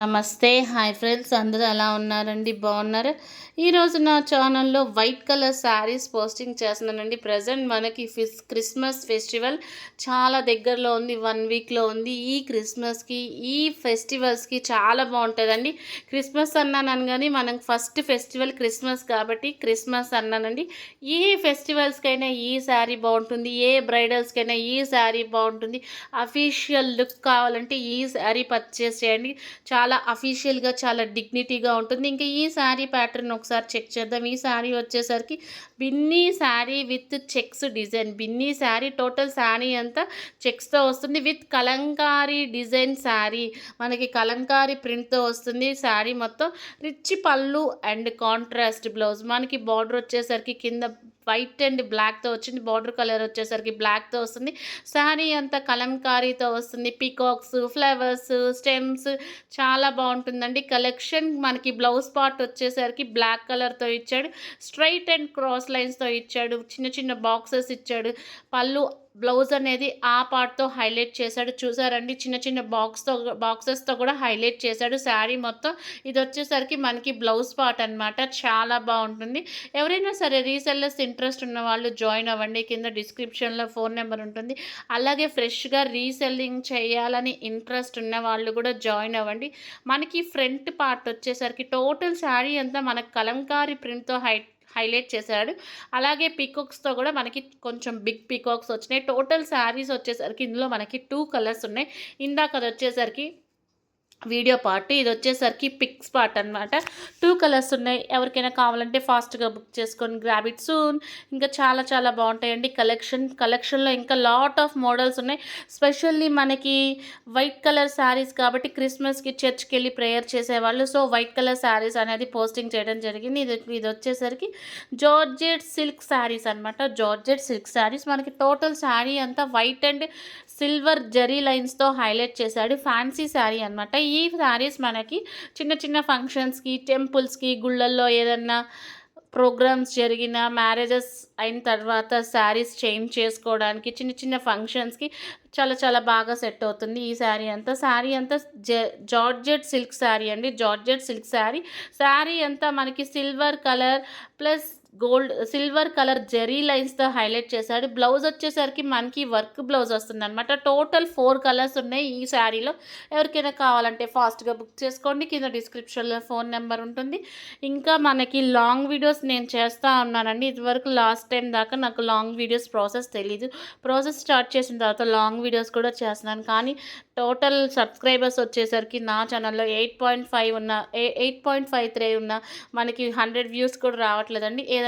నమస్తే. Hi friends. అందరూ ఎలా ఉన్నారండి? బాగున్నారు? ఈరోజు నా ఛానల్లో వైట్ కలర్ శారీస్ పోస్టింగ్ చేస్తున్నానండి. ప్రజెంట్ మనకి ఫిస్ క్రిస్మస్ ఫెస్టివల్ చాలా దగ్గరలో ఉంది. వన్ వీక్లో ఉంది. ఈ క్రిస్మస్కి ఈ ఫెస్టివల్స్కి చాలా బాగుంటుందండి. క్రిస్మస్ అన్నాను కానీ మనం ఫస్ట్ ఫెస్టివల్ క్రిస్మస్ కాబట్టి క్రిస్మస్ అన్నానండి. ఏ ఫెస్టివల్స్కైనా ఈ శారీ బాగుంటుంది. ఏ బ్రైడల్స్కైనా ఈ శారీ బాగుంటుంది. అఫీషియల్ లుక్ కావాలంటే ఈ శారీ పర్చేస్ చేయండి. చాలా చాలా అఫీషియల్గా చాలా డిగ్నిటీగా ఉంటుంది. ఇంకా ఈ శారీ ప్యాటర్న్ ఒకసారి చెక్ చేద్దాం. ఈ శారీ వచ్చేసరికి Binny saree with checks design Binny saree total saree అంతా చెక్స్తో వస్తుంది. విత్ కలంకారీ డిజైన్ శారీ మనకి కలంకారీ ప్రింట్తో వస్తుంది. శారీ మొత్తం rich pallu and contrast blouse మనకి బార్డర్ వచ్చేసరికి కింద వైట్ అండ్ బ్లాక్తో వచ్చింది. బార్డర్ కలర్ వచ్చేసరికి బ్లాక్తో వస్తుంది. శారీ అంతా కలంకారీతో వస్తుంది. పీకాక్స్ ఫ్లవర్స్ స్టెమ్స్ చాలా బాగుంటుందండి. కలెక్షన్ మనకి బ్లౌజ్ పార్ట్ వచ్చేసరికి బ్లాక్ కలర్తో ఇచ్చాడు. స్ట్రైట్ అండ్ క్రాస్ లైన్స్తో ఇచ్చాడు. చిన్న చిన్న బాక్సెస్ ఇచ్చాడు. పళ్ళు బ్లౌజ్ అనేది ఆ పార్ట్తో హైలైట్ చేశాడు. చూసారండి చిన్న చిన్న బాక్స్తో బాక్సెస్తో కూడా హైలైట్ చేశాడు. శారీ మొత్తం ఇది వచ్చేసరికి మనకి బ్లౌజ్ పార్ట్ అనమాట చాలా బాగుంటుంది. ఎవరైనా సరే రీసెల్లర్స్ ఇంట్రెస్ట్ ఉన్న వాళ్ళు జాయిన్ అవ్వండి. కింద డిస్క్రిప్షన్లో ఫోన్ నెంబర్ ఉంటుంది. అలాగే ఫ్రెష్గా రీసెల్లింగ్ చేయాలని ఇంట్రెస్ట్ ఉన్న వాళ్ళు కూడా జాయిన్ అవ్వండి. మనకి ఫ్రంట్ పార్ట్ వచ్చేసరికి టోటల్ శారీ అంతా మనకు కలంకారీ ప్రింట్తో హైట్ హైలైట్ చేశాడు. అలాగే పీకాక్స్తో కూడా మనకి కొంచెం బిగ్ పీకాక్స్ వచ్చినాయి. టోటల్ శారీస్ వచ్చేసరికి ఇందులో మనకి టూ కలర్స్ ఉన్నాయి. ఇందాక అది వచ్చేసరికి వీడియో పార్ట్. ఇది వచ్చేసరికి పిక్స్ పార్ట్ అనమాట టూ కలర్స్ ఉన్నాయి. ఎవరికైనా కావాలంటే ఫాస్ట్గా బుక్ చేసుకొని గ్రాబ్ ఇట్ సూన్ ఇంకా చాలా చాలా బాగుంటాయండి కలెక్షన్. కలెక్షన్లో ఇంకా లాట్ ఆఫ్ మోడల్స్ ఉన్నాయి. స్పెషల్లీ మనకి వైట్ కలర్ శారీస్ కాబట్టి క్రిస్మస్కి చర్చ్కి వెళ్ళి ప్రేయర్ చేసేవాళ్ళు. సో వైట్ కలర్ శారీస్ అనేది పోస్టింగ్ చేయడం జరిగింది. ఇది ఇది వచ్చేసరికి జార్జెట్ సిల్క్ శారీస్ అనమాట జార్జెట్ సిల్క్ శారీస్ మనకి టోటల్ శారీ అంతా వైట్ అండ్ సిల్వర్ జరీ లైన్స్తో హైలైట్ చేశాడు. ఫ్యాన్సీ శారీ అనమాట ఈ శారీస్ మనకి చిన్న చిన్న ఫంక్షన్స్కి టెంపుల్స్కి గుళ్ళల్లో ఏదన్నా ప్రోగ్రామ్స్ జరిగిన మ్యారేజెస్ అయిన తర్వాత శారీస్ చేంజ్ చేసుకోవడానికి చిన్న చిన్న ఫంక్షన్స్కి చాలా చాలా బాగా సెట్ అవుతుంది ఈ శారీ అంతా. శారీ అంతా జార్జెట్ సిల్క్ శారీ అండి. Georgette silk sari. శారీ అంతా మనకి silver colour plus gold silver colour zari లైన్స్తో highlight చేశాడు. బ్లౌజ్ వచ్చేసరికి మనకి వర్క్ బ్లౌజ్ వస్తుంది అనమాట టోటల్ ఫోర్ కలర్స్ ఉన్నాయి ఈ శారీలో. ఎవరికైనా కావాలంటే ఫాస్ట్గా బుక్ చేసుకోండి. కింద డిస్క్రిప్షన్లో ఫోన్ నెంబర్ ఉంటుంది. ఇంకా మనకి లాంగ్ వీడియోస్ నేను చేస్తూ ఉన్నానండి. ఇదివరకు లాస్ట్ టైం దాకా నాకు లాంగ్ వీడియోస్ ప్రాసెస్ తెలీదు. ప్రాసెస్ స్టార్ట్ చేసిన తర్వాత లాంగ్ వీడియోస్ కూడా చేస్తున్నాను. కానీ టోటల్ సబ్స్క్రైబర్స్ వచ్చేసరికి నా ఛానల్లో ఎయిట్ పాయింట్ ఫైవ్ ఉన్న ఎయిట్ పాయింట్ ఫైవ్ త్రీ ఉన్న మనకి హండ్రెడ్ వ్యూస్ కూడా రావట్లేదండి. ఏదైనా